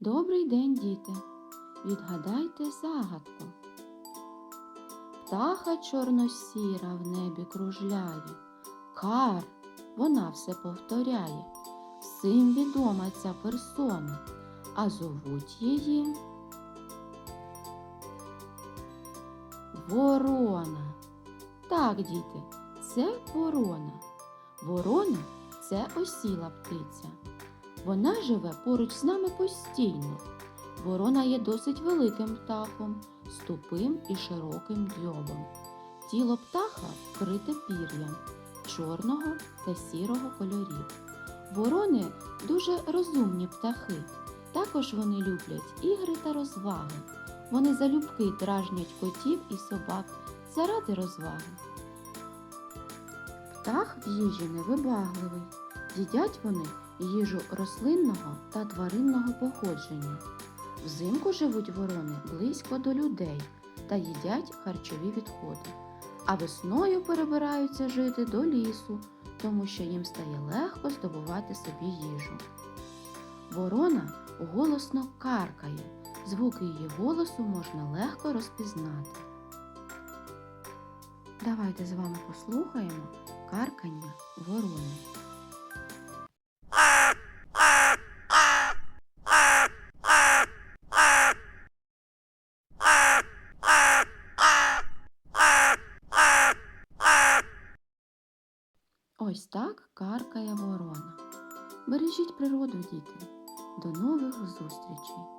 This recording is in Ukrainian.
Добрий день, діти! Відгадайте загадку. Птаха чорно-сіра в небі кружляє. Кар, вона все повторяє. Всім відома ця персона, а зовуть її Ворона. Так, діти, це ворона. Ворона це осіла птиця. Вона живе поруч з нами постійно. Ворона є досить великим птахом, з тупим і широким дзьобом. Тіло птаха вкрите пір'ям чорного та сірого кольорів. Ворони дуже розумні птахи. Також вони люблять ігри та розваги. Вони залюбки дражнять котів і собак заради розваги. Птах в їжі невибагливий. Їдять вони їжу рослинного та тваринного походження. Взимку живуть ворони близько до людей та їдять харчові відходи, а весною перебираються жити до лісу, тому що їм стає легко здобувати собі їжу. Ворона голосно каркає, звуки її голосу можна легко розпізнати. Давайте з вами послухаємо каркання ворони. Ось так каркає ворона. Бережіть природу, діти. До нових зустрічей!